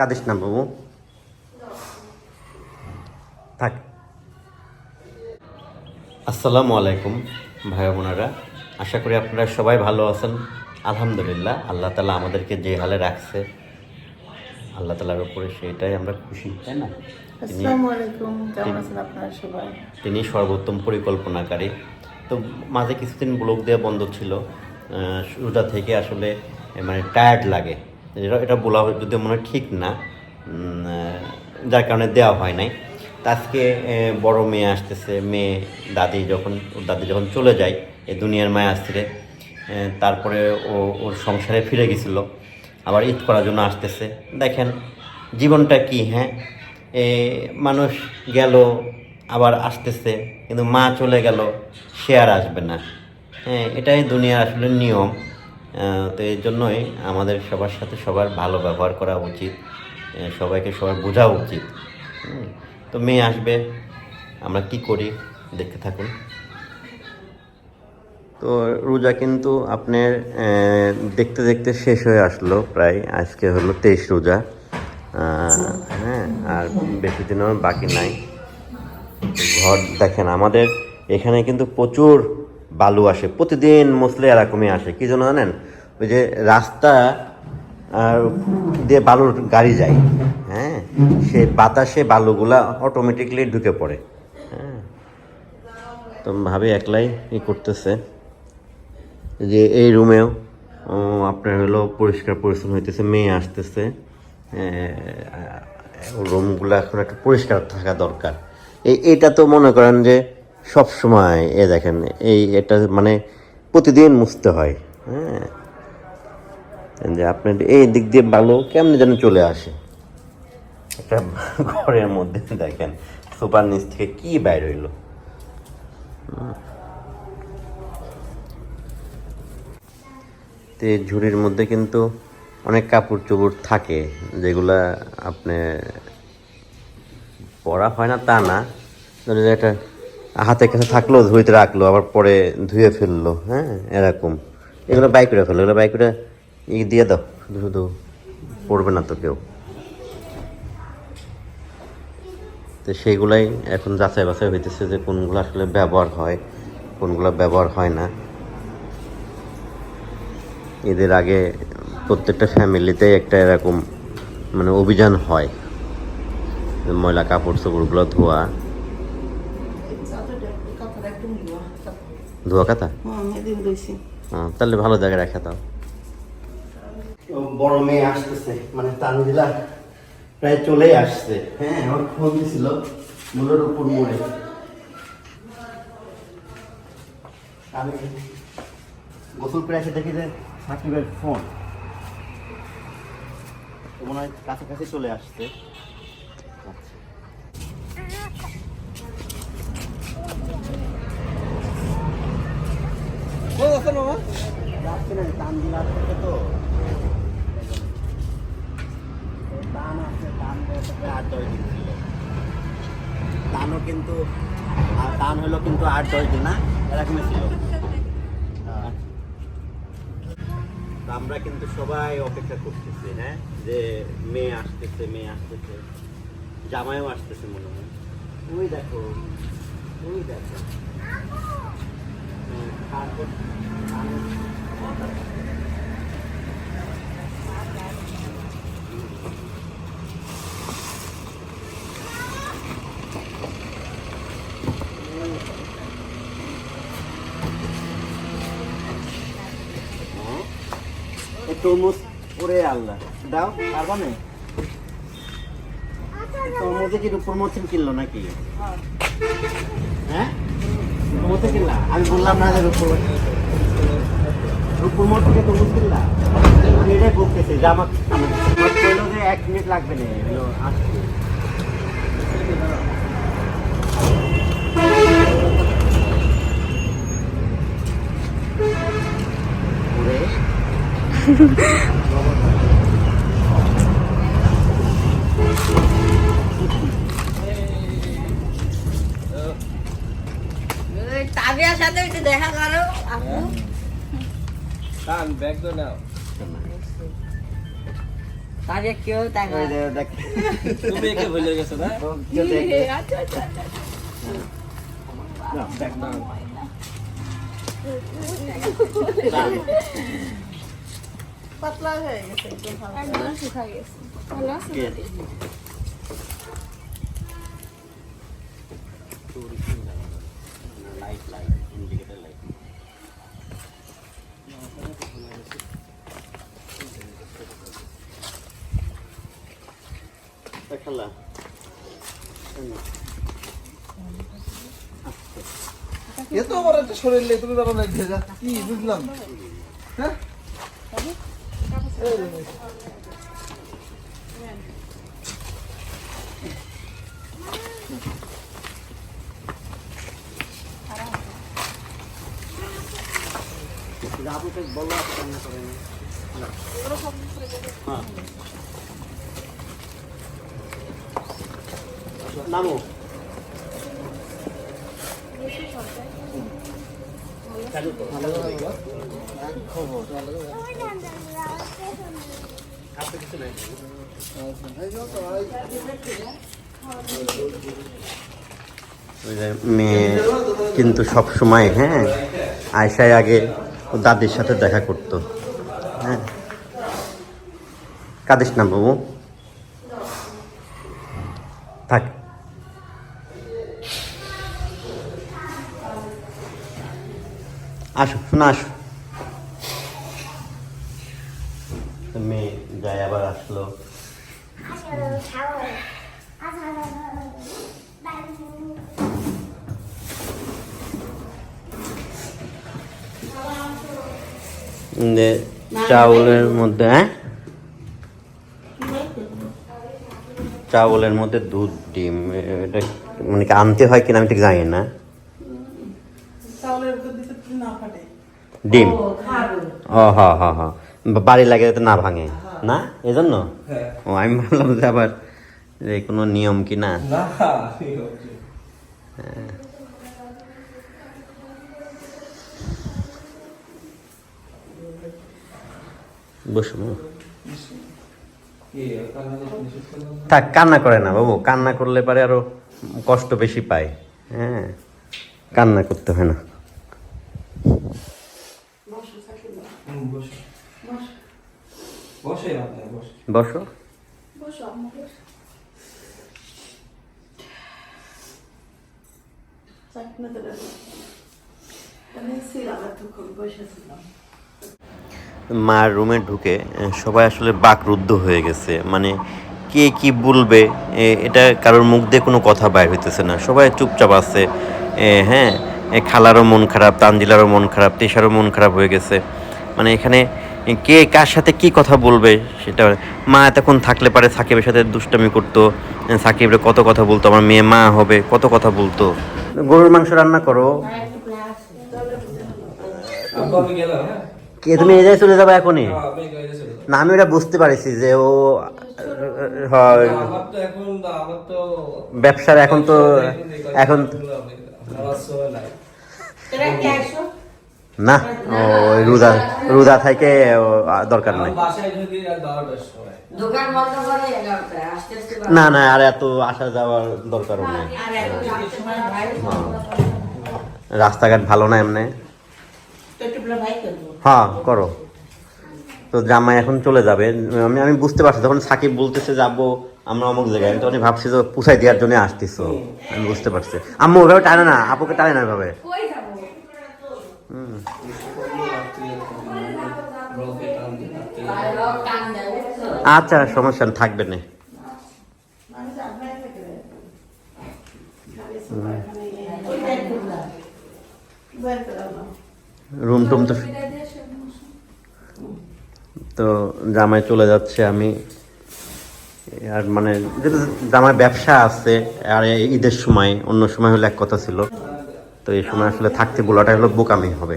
কাঁদিস না বাবু। থাক। আসসালামু আলাইকুম ভাই বোনেরা। আশা করি আপনারা সবাই ভালো আছেন। আলহামদুলিল্লাহ আল্লাহ তালা আমাদেরকে যে হালে রাখছে আল্লাহ তালার উপরে সেটাই আমরা খুশি তাই না? তিনি আসসালামু আলাইকুম কেমন আছেন আপনারা সবাই? তিনি সর্বোত্তম পরিকল্পনাকারী। তো মাঝে কিছুদিন ব্লগ দেওয়া বন্ধ ছিল। শুরুটা থেকে আসলে মানে টায়ার্ড লাগে। এটা এটা বলা যদি মনে ঠিক না যার কারণে দেওয়া হয় নাই। আজকে এ, বড় মেয়ে আসতেছে মেয়ে দাদি যখন ওর দাদি যখন চলে যায় এই দুনিয়ার মায়া আসছে তারপরে ও ওর সংসারে ফিরে গেছিল আবার ঈদ করার জন্য আসতেছে। দেখেন জীবনটা কি হ্যাঁ? এ মানুষ গেল আবার আসতেছে কিন্তু মা চলে গেল সে আর আসবে না। হ্যাঁ এটাই দুনিয়ার আসলে নিয়ম। তো এই জন্যই আমাদের সবার সাথে সবার ভালো ব্যবহার করা উচিত সবাইকে সবার বোঝা উচিত। তো মেয়ে আসবে, আমরা কি করি দেখতে থাকুন। তো রোজা কিন্তু আপনার দেখতে দেখতে শেষ হয়ে আসলো প্রায়, আজকে হলো তেইশ রোজা। হ্যাঁ আর বেশি দিনও বাকি নাই। ঘর দেখেন, আমাদের এখানে কিন্তু প্রচুর বালু আসে, প্রতিদিন মুসলে এরকমই আসে, কি জন্য জানেন? ওই যে রাস্তা, আর দিয়ে বালুর গাড়ি যায় হ্যাঁ? সে বাতাসে বালুগুলা অটোমেটিকলি ঢুকে পড়ে হ্যাঁ? তো ভাবি একলাই ই করতেছে। যে এই রুমেও আপনার হলো পরিষ্কার পরিচ্ছন্ন হইতেছে, মেয়ে আসতেছে রুমগুলো এখন একটু পরিষ্কার থাকা দরকার। এই এটা তো মনে করেন যে সব সময়, এ দেখেন, এই এটা মানে প্রতিদিন মুছতে হয় হ্যাঁ। যে আপনার এই দিক দিয়ে ভালো কেমনি যেন চলে আসে। একটা ঘরের মধ্যে দেখেন সুপার নিচ থেকে কি বাইর হইল। তো ঝুড়ির মধ্যে কিন্তু অনেক কাপড় চোপড় থাকে, যেগুলা আপনি পরা হয় না তা না। এটা হাতের কাছে থাকল ধুইতে রাখল, আবার পরে ধুয়ে ফেলল হ্যাঁ এরকম। এগুলো বাইক করে ফেলো, এগুলো বাইক করে ই দিয়ে দাও শুধু পড়বে না তো কেউ। তো সেইগুলাই এখন যাচাই বাছাই হইতেছে যে কোনগুলো আসলে ব্যবহার হয়, কোনগুলো ব্যবহার হয় না। এদের আগে প্রত্যেকটা ফ্যামিলিতে একটা এরকম মানে অভিযান হয় ময়লা কাপড় চোপড়গুলো ধোয়া ধোয়া কাতা রয়েছি হ্যাঁ, তাহলে ভালো জায়গায় রেখে দাও। বড় মেয়ে আসতেছে মানে তানজিলা প্রায় চলেই আসছে। হ্যাঁ আমার ফোন দিছিল মূলের উপর মোড়ে। আমি গোসল করে এসে দেখি যে সাকিবের ফোন। তো মনে হয় কাছাকাছি চলে আসছে। দানও কিন্তু দান হলো কিন্তু আট দশ দিন, না? এরকমই ছিল। আমরা কিন্তু সবাই অপেক্ষা করতেছি হ্যাঁ যে মেয়ে আসতেছে মেয়ে আসতেছে। জামাইও আসতেছে মনে হয়। ওই দেখো ওই দেখো। তরমুজ ওরে আল্লাহ। দাও পারবা না? তরমুজে কি রূপর মরছিন কিনলো নাকি? হ্যাঁ। আমি বললাম না যে রূপর রূপর মোড় থেকে কিনলা আমি এটাই বলতেছি যে আমার আমার কইলো যে এক মিনিট লাগবে না আসছে। ওরে। তাবিয়ার সাথে একটু দেখা করো আপু। টান ব্যাগ তো নাও। তাকে কেউ যে তুমি একে ভুলে গেছো না? আচ্ছা আচ্ছা আচ্ছা। না। পাতলা হয়ে গেছে একদম হালকা। গেছে। ভালো আছে খেলা এত বড় একটা শরীর নিয়ে তুমি তখন ভেজা কি বুঝলাম। হ্যাঁ? এই রে। আপনাকে বলো আপনি রান্না করেন? হ্যাঁ। নামো। মেয়ে কিন্তু সব সময় হ্যাঁ আয়সায় আগে ও দাদির সাথে দেখা করতো। হ্যাঁ। কাঁদিস না বাবু? থাক। আসো, শোনা, আসো। মেয়ে যায় আবার আসলো। চাউলের মধ্যে হ্যাঁ? চাউলের মধ্যে দুধ, ডিম এটা মানে কি আনতে হয় কিনা আমি ঠিক জানি না। ডিম ও হ হ হ বাড়ি লাগে যাতে না ভাঙে। না? এজন্য? হ্যাঁ। ও আমি ভাবলাম যে আবার যে কোনো নিয়ম কি না? ঠিক বসো? থাক কান্না করে না বাবু। কান্না করলে পারে আরও কষ্ট বেশি পায়। হ্যাঁ। কান্না করতে হয় না। বসো। বসে। আপনার বসো। বসো। বসো মার রুমে ঢুকে সবাই আসলে বাকরুদ্ধ হয়ে গেছে। মানে কে কি বলবে? এটা কারোর মুখ দিয়ে কোনো কথা বাইর হইতেছে না। সবাই চুপচাপ আছে। এ, হ্যাঁ খালারও মন খারাপ তানজিলারও মন খারাপ তেষারও মন খারাপ হয়ে গেছে। মানে এখানে কে কার সাথে কি কথা বলবে সেটা মা এতক্ষণ থাকলে পারে সাকিবের সাথে দুষ্টামি করতো সাকিবের কত কথা বলতো আমার মেয়ে মা হবে কত কথা বলতো। গরুর মাংস রান্না করো। কে তুমি এই চলে যাবে এখনই? হ্যাঁ। না আমি ওটা বুঝতে পারছি যে ও হয় ব্যবসার এখন তো এখন না ও ওই রুদা রুদা থেকে দরকার নাই। না না আর এত আসা যাওয়ার দরকারও নেই। আর এখন রাত্রে সময় ভাই রাস্তাঘাট ভালো না এমনি? হ্যাঁ করো। তো জামাই এখন চলে যাবে। আমি আমি বুঝতে পারছি যখন সাকিব বলতেছে যাব আমরা অমুক জায়গায় আমি তখন ভাবছি যে পুষাই দেওয়ার জন্য আসতেছো। আমি বুঝতে পারছি। আম্মু ওইভাবে টানে না আপুকে টানে না ওইভাবে আচ্ছা সমস্যা থাকবে না রুম টুম তো। তো জামাই চলে যাচ্ছে, আমি আর মানে যেহেতু জামাই ব্যবসা আছে, আর ঈদের সময়, অন্য সময় হলে এক কথা ছিল তো এই সময় আসলে থাকতে বলাটাই হলো বোকামি হবে।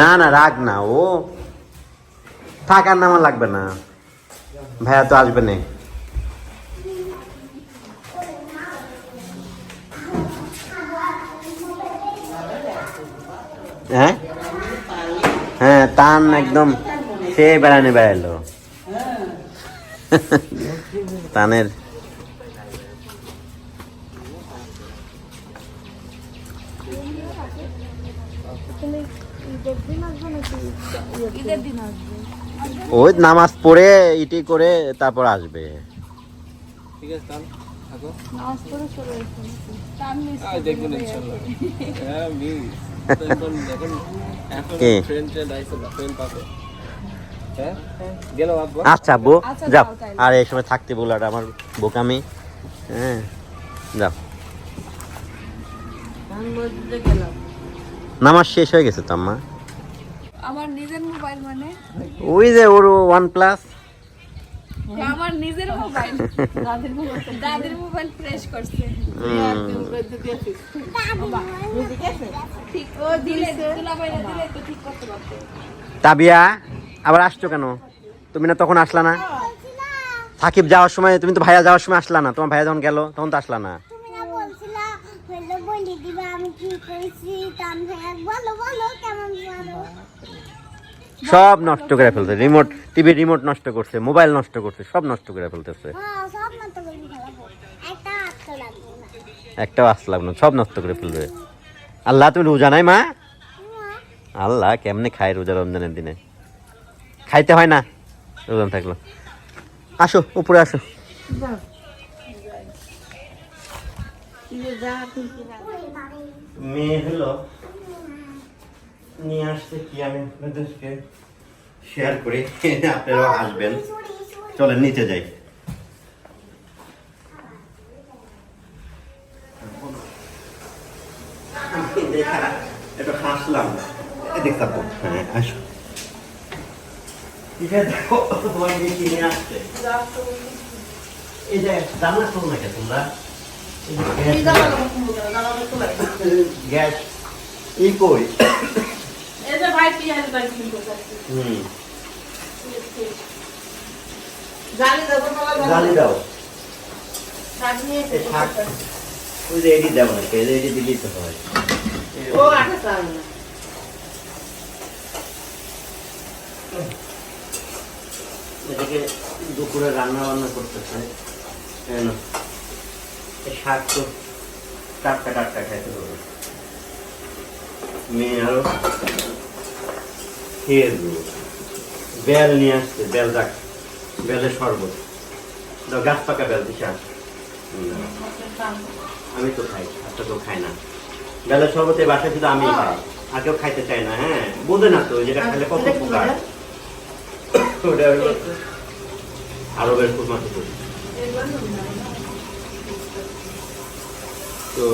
না না, রাগ না, ও থাকার নামা লাগবে না। ভাইয়া তো আসবে না। হ্যাঁ? হ্যাঁ তান একদম সে বেড়ানে বেড়ালো টানের। ঈদের ওই নামাজ পড়ে ইটি করে তারপর আসবে। ঠিক আছে নামাজ পড়ে চলে এসেছে কে? আচ্ছা আব্বু আচ্ছা, যাও। আর এই সময় থাকতে বলো আর আমার বোকামি। হ্যাঁ যাও। নামাজ শেষ হয়ে গেছে তো আম্মা? আমার নিজের মোবাইল মানে? ওই যে ওর ওয়ান প্লাস আমার নিজের মোবাইল দাদির মোবাইল দাদির মোবাইল ফ্রেশ করছে। ঠিক ও দিলে তুলা বাইরে দিলে তো ঠিক করতে পারতো। তাবিয়া আবার আসছো কেন? তুমি না তখন আসলা না? সাকিব যাওয়ার সময় তুমি তো ভাইয়া যাওয়ার সময় আসলা না। তোমার ভাইয়া যখন গেল তখন তো আসলা না। তুমি না বলছিলা হলো বলি দিবা আমি কি করেছি? তাম ভাইয়া বলো বলো কেমন বলো সব নষ্ট করে ফেলছে। রিমোট টিভি রিমোট নষ্ট করছে মোবাইল নষ্ট করছে সব নষ্ট করে ফেলতেছে। হ্যাঁ একটাও আসলাম না সব নষ্ট করে ফেলবে। আল্লাহ তুমি রোজা নাই মা? আল্লাহ কেমনে খায় রোজা রমজানের দিনে? খাইতে হয় না? রোজান থাকল। আসো উপরে আসো। মেয়ে হলো নিয়ে আসছে কি আমি আপনাদেরকে শেয়ার করি আপনারাও আসবেন। চলেন নিচে যাই। একটু হাসলাম। এদিক হ্যাঁ আসো। দেখো তোমার কিনে আসছে? এই যে জানলা শোনো না কে তোমরা? Gas- gas. ই কই এই যে ভাই পিয়াজ বাড়ি কিনতে যাচ্ছে হুম জানি দেবো জালি দাও শাক নিয়ে এই শাক ওই যে এডি দেবো না এই যে এডি দিলেই তো হয়। ও আটা চাল না এদিকে দুপুরে রান্না বান্না করতেছে কেন শাক তো টাটকা টাটকা খাইতে হবে। মেয়ে আরও। খেয়ে দেবো। বেল নিয়ে আসছে বেল যাক বেলের শরবত। দাও গাছ পাকা বেল আস আমি তো খাই আর তো কেউ খাই না। বেলের শরবতে বাসায় শুধু আমি খাই আর কেউ খাইতে চায় না হ্যাঁ? বোঝে না তো যেটা খেলে কত উপকার। ওটা আরবের খুব মাত্র তো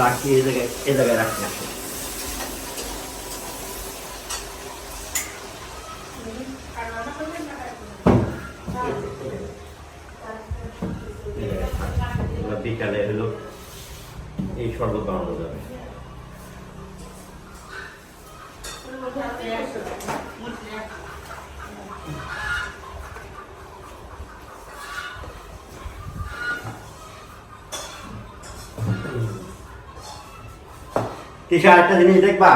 রাখি এই জায়গায় এই জায়গায় রাখি। তিশা একটা জিনিস দেখবা?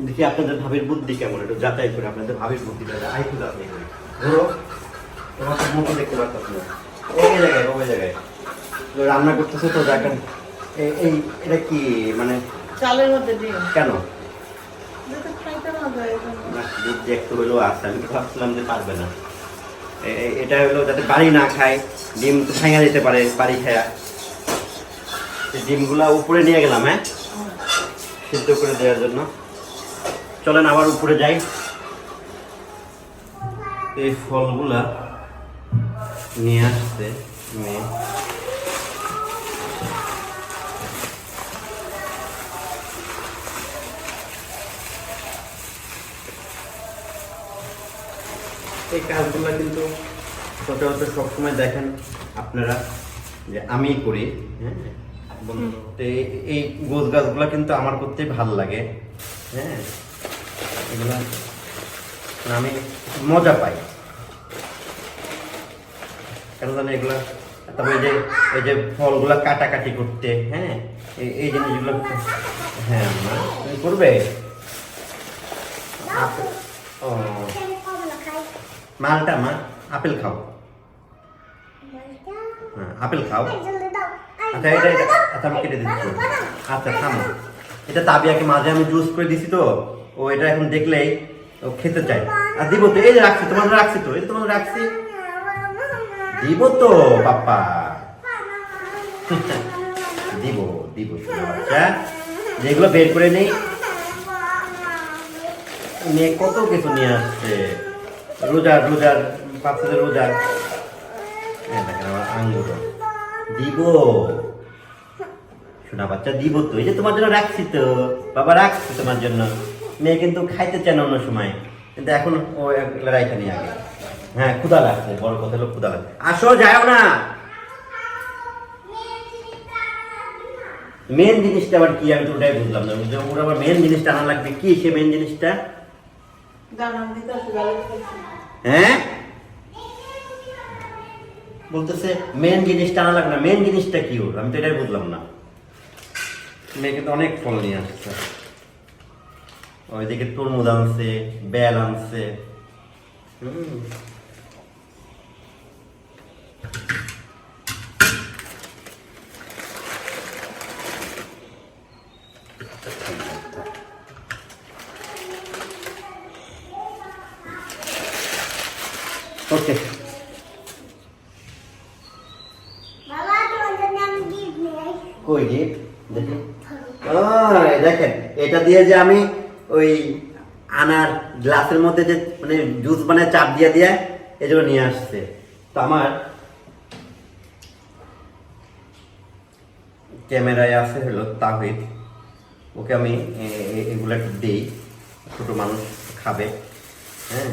দেখি আপনাদের ভাবির বুদ্ধি কেমন একটু যাচাই করে আপনাদের ভাবির বুদ্ধিটা আই খুঁজে আপনি ধরো তোমার তো মুখে দেখতে পারতেছ না। এই জায়গায় ওই জায়গায়। রান্না করতেছে তো দেখেন এই- এটা কি মানে চালের মধ্যে দিও কেন? হলেও আছে আমি ভাবছিলাম যে পারবে না। এটা হলো যাতে বাড়ি না খায় ডিম তো ভাঙা যেতে পারে বাড়ি খায়া। ডিমগুলা উপরে নিয়ে গেলাম হ্যাঁ? সিদ্ধ করে দেওয়ার জন্য। চলেন আবার উপরে যাই। এই ফলগুলা নিয়ে আসছে মেয়ে। এই কাজগুলো কিন্তু সচরাচর সবসময় দেখেন আপনারা যে আমি করি হ্যাঁ? তো এই- গোছ গাছগুলো কিন্তু আমার করতেই ভালো লাগে। হ্যাঁ? এগুলো আমি মজা পাই। কেন জানি এগুলো তারপরে যে এই যে ফলগুলা কাটাকাটি করতে হ্যাঁ? এই এই জিনিসগুলো হ্যাঁ তুমি করবে? ও। মালটা মা আপেল খাও। হ্যাঁ আপেল খাও এই জলদি দাও এই আচ্ছা এটা আচ্ছা আমি কেটে দিচ্ছি। আচ্ছা থামো। এটা তাবিয়াকে মাঝে আমি জুস করে দিছি তো। ও এটা এখন দেখলেই ও খেতে চায়। আর দিব তো, এই রাখছি, তোমার রাখছি তো, এই তোমার রাখছি। দিব তো, পাপ্পা। দিব দিব বাচ্চা যেগুলো বের করে নেই। নিয়ে কত কিছু নিয়ে আসছে। রোজার রোজার, বাচ্চাদের রোজার। দেখেন আঙ্গুর দিব শোনা বাচ্চা দিব তো এই যে তোমার জন্য রাখছি তো। বাবা রাখছি তোমার জন্য। মেয়ে কিন্তু খাইতে চায় না অন্য সময়। কিন্তু এখন ও রাইখা নিয়ে আগে। হ্যাঁ ক্ষুদা লাগছে বড় কথা হলো ক্ষুদা লাগছে। আসো যাও না। মেন জিনিসটা আবার কি আমি তো ওটাই বুঝলাম না। ওর আবার মেন জিনিসটা আনা লাগবে কি সে মেন জিনিসটা? হ্যাঁ? বলতেছে মেন জিনিসটা আনা লাগবে না। মেন জিনিসটা কি ওর? আমি তো এটাই বুঝলাম না। মেয়েকে তো অনেক ফল নিয়ে আসছে। ওইদিকে তরমুজ আনছে বেল আনছে। হুম ওকে বাবা তোমার জন্য আমি গিফট নিয়ে আসি। কই গিফট দেখি ওই, দেখেন এটা দিয়ে যে আমি ওই আনার গ্লাসের মধ্যে যে মানে জুস বানায় চাপ দিয়ে দিয়ে এগুলো নিয়ে আসছে। তো আমার ক্যামেরায় আছে হলো তাহিদ। ওকে আমি এগুলো একটু দিই। ছোটো মানুষ খাবে। হ্যাঁ?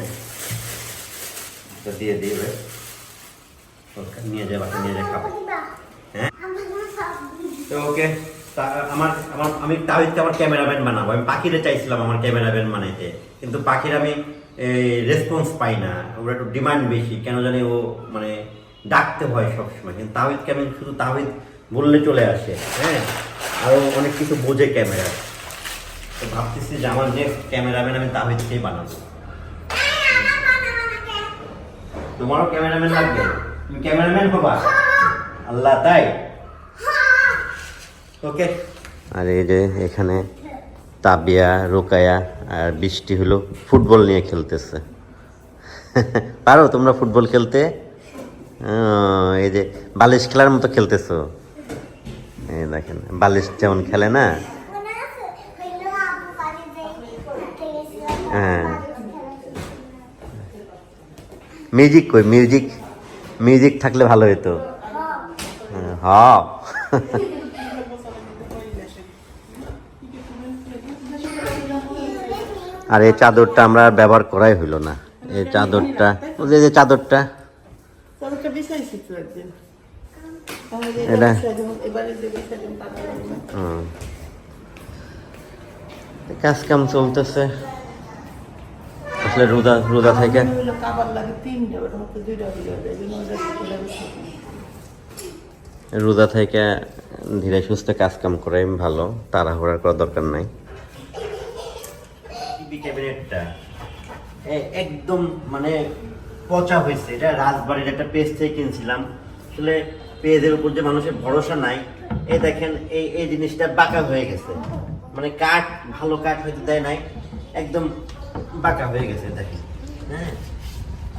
তো দিয়ে দিবে ওকে নিয়ে যায় বাসা নিয়ে যায় খাবে। হ্যাঁ। তো ওকে আমার আমার, আমি তাহিদকে আমার ক্যামেরাম্যান বানাবো। আমি পাখিরে চাইছিলাম আমার ক্যামেরাম্যান বানাইতে। কিন্তু পাখির আমি রেসপন্স পাই না। ওর একটু ডিমান্ড বেশি। কেন জানি ও মানে ডাকতে হয় সবসময়। কিন্তু তাহিদকে আমি শুধু তাহিদ বললে চলে আসে হ্যাঁ? আরও অনেক কিছু বোঝে ক্যামেরা। তো ভাবতেছি যে আমার যে ক্যামেরাম্যান আমি তাহিদকেই বানাবো। তোমারও ক্যামেরাম্যান লাগবে? তুমি ক্যামেরাম্যান হবা? আল্লাহ, তাই? ওকে আর এই যে এখানে তাবিয়া রোকায়া আর বৃষ্টি হলো ফুটবল নিয়ে খেলতেছে। পারো তোমরা ফুটবল খেলতে? এই যে বালিশ খেলার মতো খেলতেছো। এই দেখেন বালিশ যেমন খেলে না? হ্যাঁ। মিউজিক কই? মিউজিক মিউজিক থাকলে ভালো হতো হ্যাঁ, হ। আর এই চাদরটা আমরা ব্যবহার করাই হইল না। এই চাদরটা ওই যে- চাদরটা। এটা-। হুম। কাজ কাম চলতেছে। আসলে রোদা রোদা থেকে। রোজা থেকে ধীরে সুস্থে কাজ কাম করাই ভালো। তাড়াহুড়া করার দরকার নাই। ক্যাবিনেটটা। একদম মানে পচা হয়েছে। এটা রাজবাড়ির একটা পেজ থেকে কিনছিলাম। আসলে পেজের উপর যে মানুষের ভরসা নাই এই দেখেন, এই এই জিনিসটা বাঁকা হয়ে গেছে। মানে কাঠ, ভালো কাঠ হয়তো দেয় নাই, একদম বাঁকা হয়ে গেছে, দেখেন। হ্যাঁ?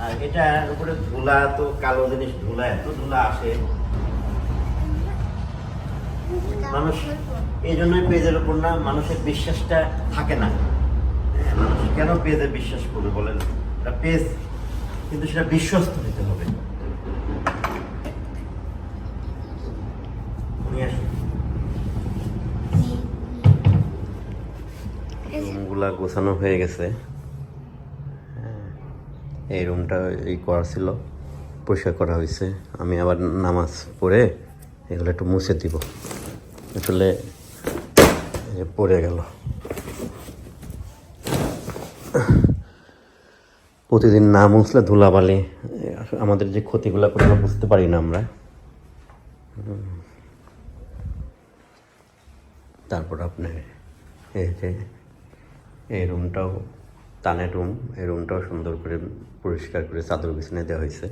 আর এটার উপরে ধুলা তো, কালো জিনিস ধুলা, এত ধুলা আসে। মানুষ, এই জন্যই পেজের উপর না, মানুষের বিশ্বাসটা থাকে না। কেন পেজে বিশ্বাস করবে বলেন? একটা পেজ কিন্তু সেটা বিশ্বস্ত হতে হবে। রুমগুলা গোছানো হয়ে গেছে। হ্যাঁ, এই রুমটা এই করা ছিল পরিষ্কার করা হয়েছে। আমি আবার নামাজ পড়ে এগুলো একটু মুছে দিব। আসলে পড়ে গেল। প্রতিদিন না মুছলে ধুলাবালি, আমাদের যে ক্ষতিগুলো করে বুঝতে পারি না আমরা। তারপর আপনার এই যে, এই রুমটাও তানের রুম এই রুমটাও সুন্দর করে পরিষ্কার করে চাদর বিছানে দেওয়া হয়েছে।